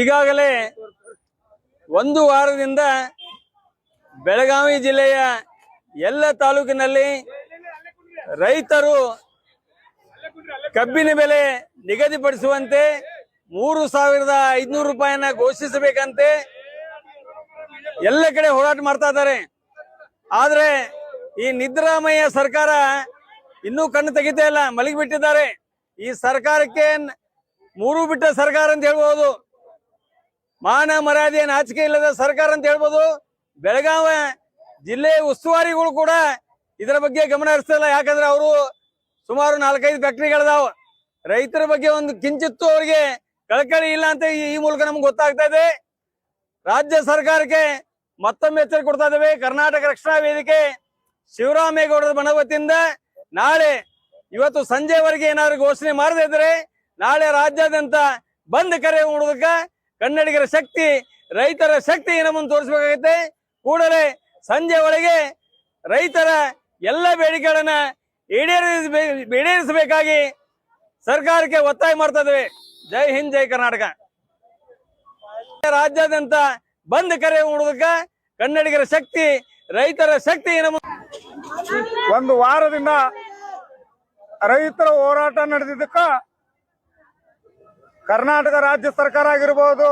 ಈಗಾಗಲೇ ಒಂದು ವಾರದಿಂದ ಬೆಳಗಾವಿ ಜಿಲ್ಲೆಯ ಎಲ್ಲ ತಾಲೂಕಿನಲ್ಲಿ ರೈತರು ಕಬ್ಬಿನ ಬೆಲೆ ನಿಗದಿಪಡಿಸುವಂತೆ ಮೂರು ಸಾವಿರದ ಐದುನೂರು ರೂಪಾಯಿಯನ್ನ ಘೋಷಿಸಬೇಕಂತೆ ಎಲ್ಲ ಕಡೆ ಹೋರಾಟ ಮಾಡ್ತಾ ಇದ್ದಾರೆ. ಆದ್ರೆ ಈ ನಿದ್ರಾಮಯ್ಯ ಸರ್ಕಾರ ಇನ್ನೂ ಕಣ್ಣು ತೆಗಿತಾ ಇಲ್ಲ, ಮಲಗಿಬಿಟ್ಟಿದ್ದಾರೆ. ಈ ಸರ್ಕಾರಕ್ಕೆ ಮೂರು ಬಿಟ್ಟ ಸರ್ಕಾರ ಅಂತ ಹೇಳ್ಬೋದು. ಮಾನ ಮರ್ಯಾದೆ ನಾಚಿಕೆ ಇಲ್ಲದ ಸರ್ಕಾರ ಅಂತ ಹೇಳ್ಬೋದು. ಬೆಳಗಾವ ಜಿಲ್ಲೆ ಉಸ್ತುವಾರಿಗಳು ಕೂಡ ಇದರ ಬಗ್ಗೆ ಗಮನ ಹರಿಸ್ತಿಲ್ಲ. ಯಾಕಂದ್ರೆ ಅವರು ಸುಮಾರು ನಾಲ್ಕೈದು ಫ್ಯಾಕ್ಟ್ರಿಗಳಿದಾವ ರೈತರ ಬಗ್ಗೆ ಒಂದು ಕಿಂಚಿತ್ತು ಅವರಿಗೆ ಕಳಕಳಿ ಇಲ್ಲ ಅಂತ ಈ ಈ ಮೂಲಕ ನಮ್ಗೆ ಗೊತ್ತಾಗ್ತಾ ಇದೆ. ರಾಜ್ಯ ಸರ್ಕಾರಕ್ಕೆ ಮತ್ತೊಮ್ಮೆ ಎಚ್ಚರಿಕೆ ಕೊಡ್ತಾ ಇದ್ದೇವೆ. ಕರ್ನಾಟಕ ರಕ್ಷಣಾ ವೇದಿಕೆ ಶಿವರಾಮೇಗೌಡರ ಮನವತಿಯಿಂದ ನಾಳೆ ಇವತ್ತು ಸಂಜೆವರೆಗೆ ಏನಾದ್ರು ಘೋಷಣೆ ಮಾಡದೇ ಇದ್ರೆ ನಾಳೆ ರಾಜ್ಯಾದ್ಯಂತ ಬಂದ್ ಕರೆ ಮಾಡೋದಕ್ಕ ಕನ್ನಡಿಗರ ಶಕ್ತಿ, ರೈತರ ಶಕ್ತಿ ನಮ್ಮನ್ನು ತೋರಿಸಬೇಕಾಗತ್ತೆ. ಕೂಡಲೇ ಸಂಜೆ ಒಳಗೆ ರೈತರ ಎಲ್ಲ ಬೇಡಿಕೆಗಳನ್ನ ಈಡೇರಿಸಬೇ ಈಡೇರಿಸಬೇಕಾಗಿ ಸರ್ಕಾರಕ್ಕೆ ಒತ್ತಾಯ ಮಾಡ್ತಾ ಇದ್ದೇವೆ. ಜೈ ಹಿಂದ್, ಜೈ ಕರ್ನಾಟಕ. ರಾಜ್ಯಾದ್ಯಂತ ಬಂದ್ ಕರೆ ಮಾಡೋದಕ್ಕೆ ಕನ್ನಡಿಗರ ಶಕ್ತಿ, ರೈತರ ಶಕ್ತಿ ನಮ್ಮ ಒಂದು ವಾರದಿಂದ ರೈತರ ಹೋರಾಟ ನಡೆದಿದ್ದಕ್ಕ ಕರ್ನಾಟಕ ರಾಜ್ಯ ಸರ್ಕಾರ ಆಗಿರ್ಬೋದು,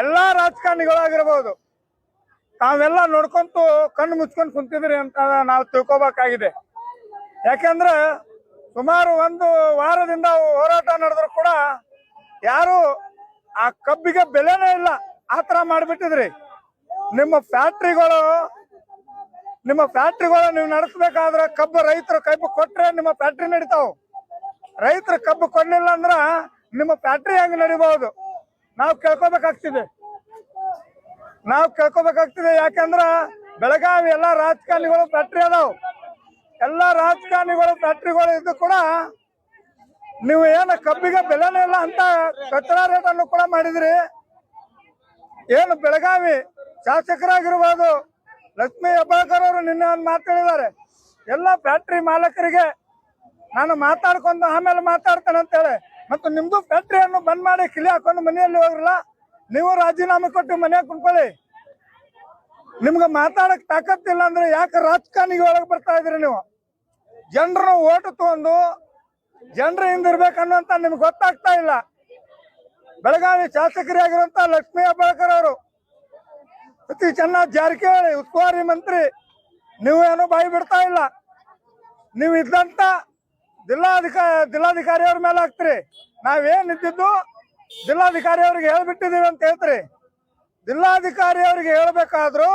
ಎಲ್ಲ ರಾಜಕಾರಣಿಗಳಾಗಿರ್ಬೋದು ತಾವೆಲ್ಲ ನೋಡ್ಕೊಂತು ಕಣ್ಣು ಮುಚ್ಕೊಂಡು ಕುಂತಿದ್ರಿ ಅಂತ ನಾವು ತಿಳ್ಕೊಬೇಕಾಗಿದೆ. ಯಾಕೆಂದ್ರೆ ಸುಮಾರು ಒಂದು ವಾರದಿಂದ ಹೋರಾಟ ನಡೆದ್ರು ಕೂಡ ಯಾರು ಆ ಕಬ್ಬಿಗೆ ಬೆಲೆನೇ ಇಲ್ಲ. ಆ ತರ ಮಾಡಿಬಿಟ್ಟಿದ್ರಿ. ನಿಮ್ಮ ಫ್ಯಾಕ್ಟ್ರಿಗಳು ನಿಮ್ಮ ಫ್ಯಾಕ್ಟ್ರಿಗಳು ನೀವು ನಡೆಸಬೇಕಾದ್ರೆ ಕಬ್ಬು ರೈತರು ಕಬ್ಬು ಕೊಟ್ರೆ ನಿಮ್ಮ ಫ್ಯಾಕ್ಟ್ರಿ ನಡೀತಾವ. ರೈತರು ಕಬ್ಬು ಕೊಡ್ಲಿಲ್ಲ ಅಂದ್ರ ನಿಮ್ಮ ಫ್ಯಾಕ್ಟ್ರಿ ಹೆಂಗ್ ನಡಿಬಹುದು? ನಾವು ಕೇಳ್ಕೊಬೇಕಾಗ್ತಿದೆ. ನಾವು ಕೇಳ್ಕೊಬೇಕಾಗ್ತಿದೆ ಯಾಕಂದ್ರ ಬೆಳಗಾವಿ ಎಲ್ಲಾ ರಾಜಕಾರಣಿಗಳು ಫ್ಯಾಕ್ಟ್ರಿ ಅದಾವ. ಎಲ್ಲಾ ರಾಜಕಾರಣಿಗಳು ಫ್ಯಾಕ್ಟ್ರಿಗಳು ಇದ್ದು ಕೂಡ ನೀವು ಏನು ಕಬ್ಬಿಗೆ ಬೆಲೆನೇ ಇಲ್ಲ ಅಂತ ಕಚ್ಚಡ ರೇಟ್ ಅನ್ನು ಕೂಡ ಮಾಡಿದ್ರಿ. ಏನು ಬೆಳಗಾವಿ ಶಾಸಕರಾಗಿರ್ಬೋದು ಲಕ್ಷ್ಮೀ ಹೆಬ್ಬಾಳ್ಕರ್ ಅವರು ನಿನ್ನೆ ಒಂದು ಮಾತಾಡಿದ್ದಾರೆ ಎಲ್ಲ ಫ್ಯಾಕ್ಟ್ರಿ ಮಾಲಕರಿಗೆ ನಾನು ಮಾತಾಡ್ಕೊಂಡು ಆಮೇಲೆ ಮಾತಾಡ್ತೇನೆ ಅಂತೇಳಿ ಮತ್ತು ನಿಮ್ದು ಫ್ಯಾಕ್ಟ್ರಿಯನ್ನು ಬಂದ್ ಮಾಡಿ ಕಿಲಿ ಹಾಕೊಂಡು ಮನೆಯಲ್ಲಿ ಹೋಗ್ರಲ್ಲ, ನೀವು ರಾಜೀನಾಮೆ ಕೊಟ್ಟು ಮನೆಯಾಗ ಕುಂತ್ಕೊಳ್ಳಿ ನಿಮ್ಗೆ ಮಾತಾಡಕ್ ತಾಕತ್ತಿಲ್ಲ ಅಂದ್ರೆ ಯಾಕೆ ರಾಜಕಾರಣಿಗೆ ಒಳಗೆ ಬರ್ತಾ ಇದ್ರಿ ನೀವು? ಜನರನ್ನ ಓಟು ತಗೊಂಡು ಜನರ ಹಿಂದಿರ್ಬೇಕನ್ನುವಂತ ನಿಮ್ಗೆ ಗೊತ್ತಾಗ್ತಾ ಇಲ್ಲ. ಬೆಳಗಾವಿ ಶಾಸಕರಾಗಿರುವಂತ ಲಕ್ಷ್ಮೀ ಹೆಬ್ಬಾಳ್ಕರ್ ಅವರು, ಅತಿ ಚೆನ್ನಾಗಿ ಜಾರಕಿಹೊಳಿ ಉಸ್ತುವಾರಿ ಮಂತ್ರಿ ನೀವು ಏನೋ ಬಾಯಿ ಬಿಡ್ತಾ ಇಲ್ಲ. ನೀವು ಇದ್ದಂತ ಜಿಲ್ಲಾಧಿಕ ಜಿಲ್ಲಾಧಿಕಾರಿ ಅವ್ರ ಮೇಲೆ ಹಾಕ್ತಿರಿ. ಇದ್ದಿದ್ದು ಜಿಲ್ಲಾಧಿಕಾರಿ ಅವ್ರಿಗೆ ಹೇಳ್ಬಿಟ್ಟಿದೀವಿ ಅಂತ ಹೇಳ್ತೀರಿ. ಜಿಲ್ಲಾಧಿಕಾರಿ ಅವ್ರಿಗೆ ಹೇಳ್ಬೇಕಾದ್ರು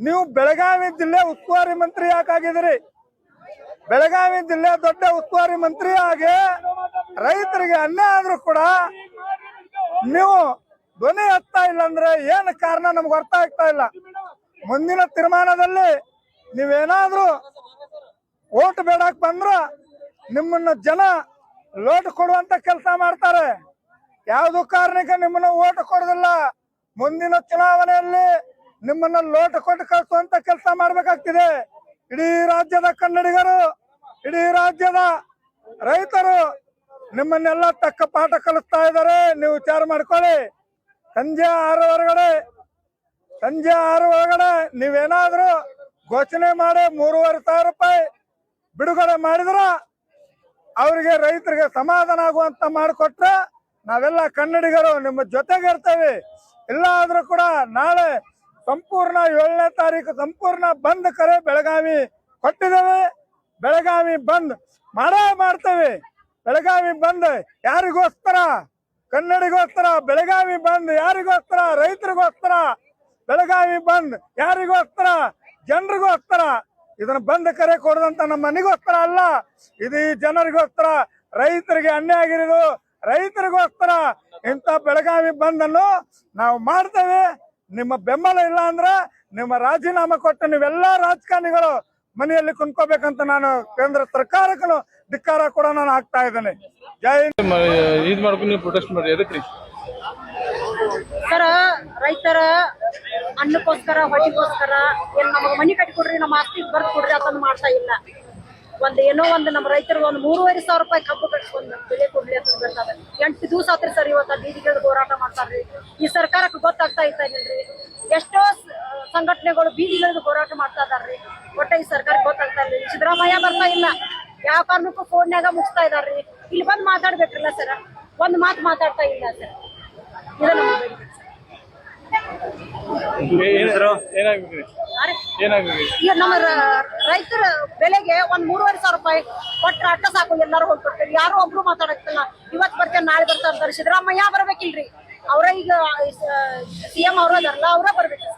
ನೀವು ಬೆಳಗಾವಿ ಜಿಲ್ಲೆ ಉಸ್ತುವಾರಿ ಮಂತ್ರಿ ಯಾಕಾಗಿದ್ದೀರಿ ಬೆಳಗಾವಿ ಜಿಲ್ಲೆ ದೊಡ್ಡ ಉಸ್ತುವಾರಿ ಮಂತ್ರಿ ಆಗಿ ರೈತರಿಗೆ ಅನ್ಯಾಯ ಆದ್ರೂ ಕೂಡ ನೀವು ಧ್ವನಿ ಹತ್ತಾ ಇಲ್ಲ ಅಂದ್ರೆ ಏನು ಕಾರಣ ನಮ್ಗೆ ಅರ್ಥ ಆಗ್ತಾ ಇಲ್ಲ. ಮುಂದಿನ ತೀರ್ಮಾನದಲ್ಲಿ ನೀವೇನಾದ್ರೂ ಓಟ್ ಬೇಡಕ್ ಬಂದ್ರ ನಿಮ್ಮನ್ನ ಜನ ಲೋಟ್ ಕೊಡುವಂತ ಕೆಲಸ ಮಾಡ್ತಾರೆ. ಯಾವ್ದು ಕಾರಣಕ್ಕೆ ನಿಮ್ಮನ್ನ ಓಟ್ ಕೊಡೋದಿಲ್ಲ? ಮುಂದಿನ ಚುನಾವಣೆಯಲ್ಲಿ ನಿಮ್ಮನ್ನ ಲೋಟ್ ಕೊಟ್ಟು ಕಳಿಸುವಂತ ಕೆಲಸ ಮಾಡ್ಬೇಕಾಗ್ತಿದೆ. ಇಡೀ ರಾಜ್ಯದ ಕನ್ನಡಿಗರು, ಇಡೀ ರಾಜ್ಯದ ರೈತರು ನಿಮ್ಮನ್ನೆಲ್ಲ ತಕ್ಕ ಪಾಠ ಕಲಿಸ್ತಾ ಇದ್ದಾರೆ. ನೀವು ವಿಚಾರ ಮಾಡ್ಕೊಳ್ಳಿ. ಸಂಜೆ ಆರು ಹೊರಗಡೆ, ಸಂಜೆ ಆರು ಒಳಗಡೆ ನೀವೇನಾದ್ರೂ ಘೋಷಣೆ ಮಾಡಿ ಮೂರುವರೆ ಸಾವಿರ ರೂಪಾಯಿ ಬಿಡುಗಡೆ ಮಾಡಿದ್ರ? ಅವರಿಗೆ ರೈತರಿಗೆ ಸಮಾಧಾನ ಆಗುವಂತ ಮಾಡಿಕೊಟ್ರೆ ನಾವೆಲ್ಲ ಕನ್ನಡಿಗರು, ನಿಮ್ಮ ಜೊತೆಗೆ ಇರ್ತೇವೆ. ಇಲ್ಲ ಆದ್ರೂ ಕೂಡ ನಾಳೆ ಸಂಪೂರ್ಣ ಏಳನೇ ತಾರೀಕು ಸಂಪೂರ್ಣ ಬಂದ್ ಕರೆ ಬೆಳಗಾವಿ ಕೊಟ್ಟಿದ್ದೇವೆ. ಬೆಳಗಾವಿ ಬಂದ್ ಮಾಡೇ ಮಾಡ್ತೇವೆ. ಬೆಳಗಾವಿ ಬಂದ್ ಯಾರಿಗೋಸ್ಕರ? ಕನ್ನಡಿಗೋಸ್ಕರ, ಬೆಳಗಾವಿ ಬಂದ್ ಯಾರಿಗೋಸ್ಕರ? ರೈತರಿಗೋಸ್ಕರ? ಬೆಳಗಾವಿ ಬಂದ್ ಯಾರಿಗೋಸ್ಕರ? ಜನರಿಗೋಸ್ಕರ? ಇದನ್ನ ಬಂದ್ ಕರೆ ಕೊಡದಂತ ನಮ್ಮ ಮನೆಗೋಸ್ಕರ ಅಲ್ಲ, ಇದು ಜನರಿಗೋಸ್ಕರ, ರೈತರಿಗೆ ಅನ್ಯಾಯ ಆಗಿರೋದು, ರೈತರಿಗೋಸ್ಕರ ಇಂತ ಬೆಳಗಾವಿ ಬಂದನ್ನು ನಾವು ಮಾಡ್ತೇವೆ ನಿಮ್ಮ ಬೆಂಬಲ ಇಲ್ಲ ಅಂದ್ರೆ ನಿಮ್ಮ ರಾಜೀನಾಮೆ ಕೊಟ್ಟು ನೀವೆಲ್ಲ ರಾಜಕಾರಣಿಗಳು ಮನೆಯಲ್ಲಿ ಕುಂತ್ಕೋಬೇಕಂತ ನಾನು ಕೇಂದ್ರ ಸರ್ಕಾರಕ್ಕೂ ಧಿಕ್ಕಾರ ಕೂಡ ನಾನು ಹಾಕ್ತಾ ಇದ್ದೇನೆ ಜೈ. ಇದ್ ಮಾಡ್ಕೊಂಡು ಪ್ರೊಟೆಸ್ಟ್ ಮಾಡಿ ಎದಕ್ಕೆ ರೀ ಸರ ರೈತರ ಅನ್ನಕ್ಕೋಸ್ಕರ, ಹೊಟ್ಟಿಗೋಸ್ಕರ, ಏನ್ ನಮಗ್ ಮನಿ ಕಟ್ಕೊಡ್ರಿ ನಮ್ಮ ಆಸ್ತಿ ಬರ್ದ್ ಕೊಡ್ರಿ ಅದನ್ನ ಮಾಡ್ತಾ ಇಲ್ಲ. ಒಂದ್ ಏನೋ ಒಂದ್ ನಮ್ಮ ರೈತರು ಒಂದ್ ಮೂರುವರೆ ಸಾವಿರ ರೂಪಾಯಿ ಕಬ್ಬು ಕಟ್ಟಿಸ್ಕೊಂಡು ಬೆಲೆ ಕೊಡ್ಲಿ ಅಂತ ಬೇಕಾದ್ರೆ ಎಂಟು ದಿವಸ ಆತ್ರಿ ಸರ್ ಇವತ್ತ ಬೀದಿಗಿಳಿದು ಹೋರಾಟ ಮಾಡ್ತಾರ್ರಿ. ಈ ಸರ್ಕಾರಕ್ಕೆ ಗೊತ್ತಾಗ್ತಾ ಇಲ್ರಿ? ಎಷ್ಟೋ ಸಂಘಟನೆಗಳು ಬೀದಿಗಿಳಿದು ಹೋರಾಟ ಮಾಡ್ತಾ ಇದಾರ್ರಿ. ಒಟ್ಟ ಈ ಸರ್ಕಾರಕ್ಕೆ ಗೊತ್ತಾಗ್ತಾ ಇಲ್ಲ ಸಿದ್ದರಾಮಯ್ಯ ಬರ್ತಾ ಇಲ್ಲ. ಯಾವ ಕಾರಣಕ್ಕೂ ಫೋನ್ಯಾಗ ಮುಗಿಸ್ತಾ ಇದಾರ್ರಿ. ಇಲ್ಲಿ ಬಂದ್ ಮಾತಾಡ್ಬೇಕಲ್ಲ ಸರ್? ಒಂದ್ ಮಾತು ಮಾತಾಡ್ತಾ ಇಲ್ಲ ಸರ್. ಇದು ನಮ್ಮ ಬೇಡಿಕೆ ಸರ್. ಏನಾಗ್ಬೇಕು ಅರೆ, ಏನಾಗ್ಬೇಕು ಈಗ ನಮ್ಮ ರೈತರ ಬೆಲೆಗೆ ಒಂದ್ ಮೂರುವರೆ ಸಾವಿರ ರೂಪಾಯಿ ಕೊಟ್ರ ಅಟ್ಟ ಸಾಕು ಎಲ್ಲರೂ ಹೋಗ್ಬಿಡ್ತಾರೆ. ಯಾರು ಒಬ್ರು ಮಾತಾಡಕ್ತಿಲ್ಲ ಇವತ್ ಬರ್ತೇನೆ ನಾಳೆ ಬರ್ತಾರೆ ಸಿದ್ದರಾಮಯ್ಯ ಬರ್ಬೇಕಿಲ್ರಿ. ಅವ್ರ ಈಗ ಸಿಎಂ ಅವ್ರ ಅದಾರಲ್ಲ ಅವ್ರ ಬರ್ಬೇಕು.